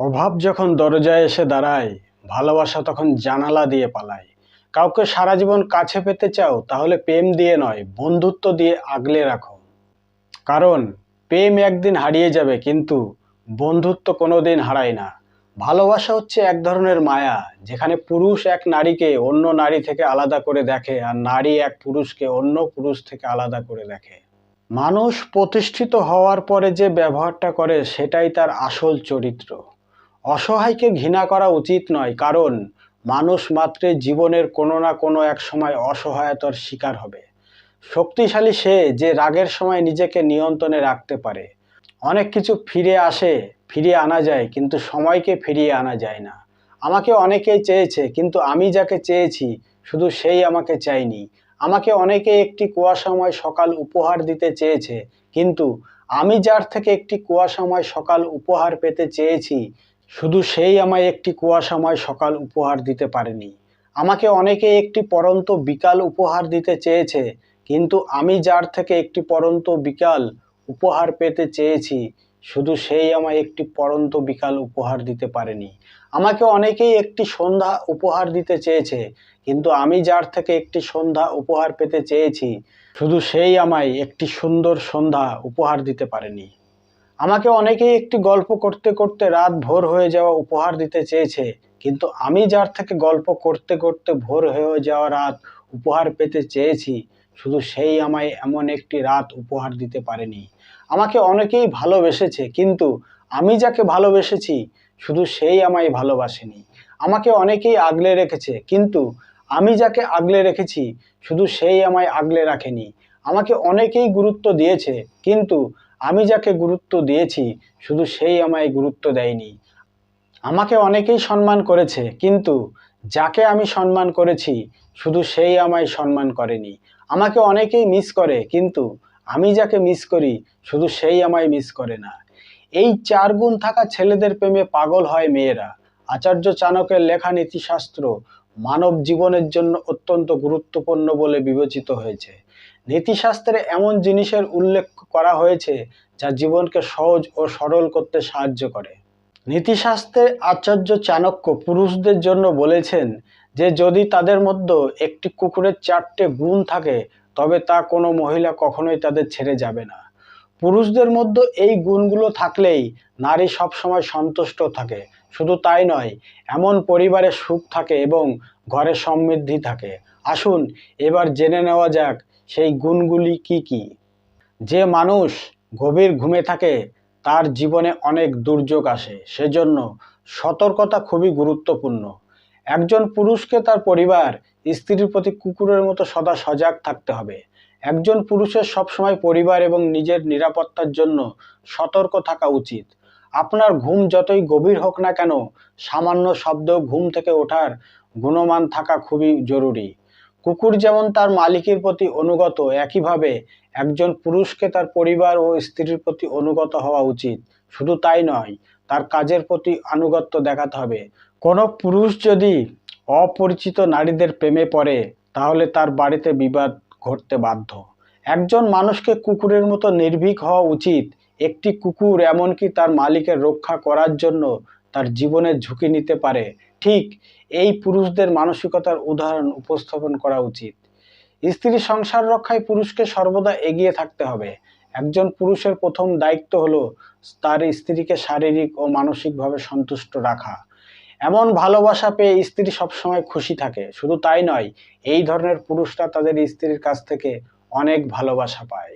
অভাব যখন দরজায় এসে দাঁড়ায়, ভালোবাসা তখন জানালা দিয়ে পালায়। কাউকে সারা জীবন কাছে পেতে চাও, তাহলে প্রেম দিয়ে নয়, বন্ধুত্ব দিয়ে আগলে রাখো। কারণ, প্রেম একদিন হারিয়ে যাবে, কিন্তু বন্ধুত্ব কোনো দিন হারায় না। ভালোবাসা হচ্ছে এক ধরনের মায়া, যেখানে পুরুষ এক নারীকে অন্য নারী থেকে আলাদা করে দেখে, আর নারী এক পুরুষকে অন্য পুরুষ থেকে আলাদা করে দেখে। মানুষ প্রতিষ্ঠিত হওয়ার পরে যে ব্যবহারটা করে, সেটাই তার আসল চরিত্র। অসহায়কে ঘৃণা করা উচিত নয়, কারণ মানুষ মাত্রে জীবনের কোনো না কোনো এক সময় অসহায়তার শিকার হবে। শক্তিশালী সে যে রাগের সময় নিজেকে নিয়ন্ত্রণে রাখতে পারে। অনেক কিছু ফিরে আসে, ফিরিয়ে আনা যায়, কিন্তু সময়কে ফিরিয়ে আনা যায় না। আমাকে অনেকেই চেয়েছে, কিন্তু আমি যাকে চেয়েছি, শুধু সেই আমাকে চাইনি আমাকে অনেকে একটি কুয়াশাময় সকাল উপহার দিতে চেয়েছে, কিন্তু আমি যার থেকে একটি কুয়াশাময় সকাল উপহার পেতে চেয়েছি শুধু সেই আমায় একটি কুয়াশাময় সকাল উপহার দিতে পারেনি। আমাকে অনেকে একটি পরন্ত বিকাল উপহার দিতে চেয়েছে, কিন্তু আমি যার থেকে একটি পরন্ত বিকাল উপহার পেতে চেয়েছি, শুধু সেই আমায় একটি পরন্ত বিকাল উপহার দিতে পারেনি। আমাকে অনেকেই একটি সন্ধ্যা উপহার দিতে চেয়েছে, কিন্তু আমি যার থেকে একটি সন্ধ্যা উপহার পেতে চেয়েছি, শুধু সেই আমায় একটি সুন্দর সন্ধ্যা উপহার দিতে পারেনি। আমাকে অনেকেই একটি গল্প করতে করতে রাত ভোর হয়ে যাওয়া উপহার দিতে চেয়েছে, কিন্তু আমি যার থেকে গল্প করতে করতে ভোর হয়ে যাওয়া রাত উপহার পেতে চেয়েছি, শুধু সেই আমায় এমন একটি রাত উপহার দিতে পারেনি। আমাকে অনেকেই ভালোবেসেছে, কিন্তু আমি যাকে ভালোবেসেছি, শুধু সেই আমায় ভালোবাসেনি। আমাকে অনেকেই আগলে রেখেছে, কিন্তু আমি যাকে আগলে রেখেছি, শুধু সেই আমায় আগলে রাখেনি। আমাকে অনেকেই গুরুত্ব দিয়েছে, কিন্তু আমি যাকে গুরুত্ব দিয়েছি, শুধু সেই আমায় গুরুত্ব দেয়নি। আমাকে অনেকেই সম্মান করেছে, কিন্তু যাকে আমি সম্মান করেছি, শুধু সেই আমায় সম্মান করেনি। আমাকে অনেকেই মিস করে, কিন্তু আমি যাকে মিস করি, শুধু সেই আমায় মিস করে না। এই চার গুণ থাকা ছেলেদের প্রেমে পাগল হয় মেয়েরা। আচার্য চাণকের লেখা নীতিশাস্ত্র মানব জীবনের জন্য অত্যন্ত গুরুত্বপূর্ণ বলে বিবেচিত হয়েছে। নীতিশাস্ত্রে এমন জিনিসের উল্লেখ করা হয়েছে যা জীবনকে সহজ ও সরল করতে সাহায্য করে। নীতিশাস্ত্রের আচার্য চাণক্য পুরুষদের জন্য বলেছেন যে, যদি তাদের মধ্যে একটি কুকুরের চারটে গুণ থাকে, তবে তা কোনো মহিলা কখনোই তাদের ছেড়ে যাবে না। পুরুষদের মধ্যে এই গুণগুলো থাকলেই নারী সবসময় সন্তুষ্ট থাকে। শুধু তাই নয়, এমন পরিবারে সুখ থাকে এবং ঘরে সমৃদ্ধি থাকে। আসুন, এবার জেনে নেওয়া যাক, সেই গুণগুলি কি কি? যে মানুষ গভীর ঘুমে থাকে, তার জীবনে অনেক দুর্যোগ আসে, সেজন্য সতর্কতা খুবই গুরুত্বপূর্ণ। একজন পুরুষকে তার পরিবার, স্ত্রীর প্রতি কুকুরের মতো সদা সজাগ থাকতে হবে। একজন পুরুষের সবসময় পরিবার এবং নিজের নিরাপত্তার জন্য সতর্ক থাকা উচিত। আপনার ঘুম যতই গভীর হোক না কেন, সামান্য শব্দ ঘুম থেকে ওঠার গুণমান থাকা খুবই জরুরি। কুকুর যেমন তার মালিকের প্রতি অনুগত, একইভাবে একজন পুরুষকে তার পরিবার ও স্ত্রীর প্রতি অনুগত হওয়া উচিত। শুধু তাই নয়, তার কাজের প্রতি আনুগত্য দেখাতে হবে। কোনো পুরুষ যদি অপরিচিত নারীদের প্রেমে পড়ে, তাহলে তার বাড়িতে বিবাদ ঘটতে বাধ্য। একজন মানুষকে কুকুরের মতো নির্ভীক হওয়া উচিত। একটি কুকুর এমনকি তার মালিকের রক্ষা করার জন্য তার জীবনের ঝুঁকি নিতে পারে। ঠিক এই পুরুষদের মানসিকতার উদাহরণ উপস্থাপন করা উচিত। স্ত্রী সংসার রক্ষায় পুরুষকে সর্বদা এগিয়ে থাকতে হবে। একজন পুরুষের প্রথম দায়িত্ব হলো তার স্ত্রীকে শারীরিক ও মানসিকভাবে সন্তুষ্ট রাখা। এমন ভালোবাসা পেয়ে স্ত্রী সবসময় খুশি থাকে। শুধু তাই নয়, এই ধরনের পুরুষরা তাদের স্ত্রীর কাছ থেকে অনেক ভালোবাসা পায়।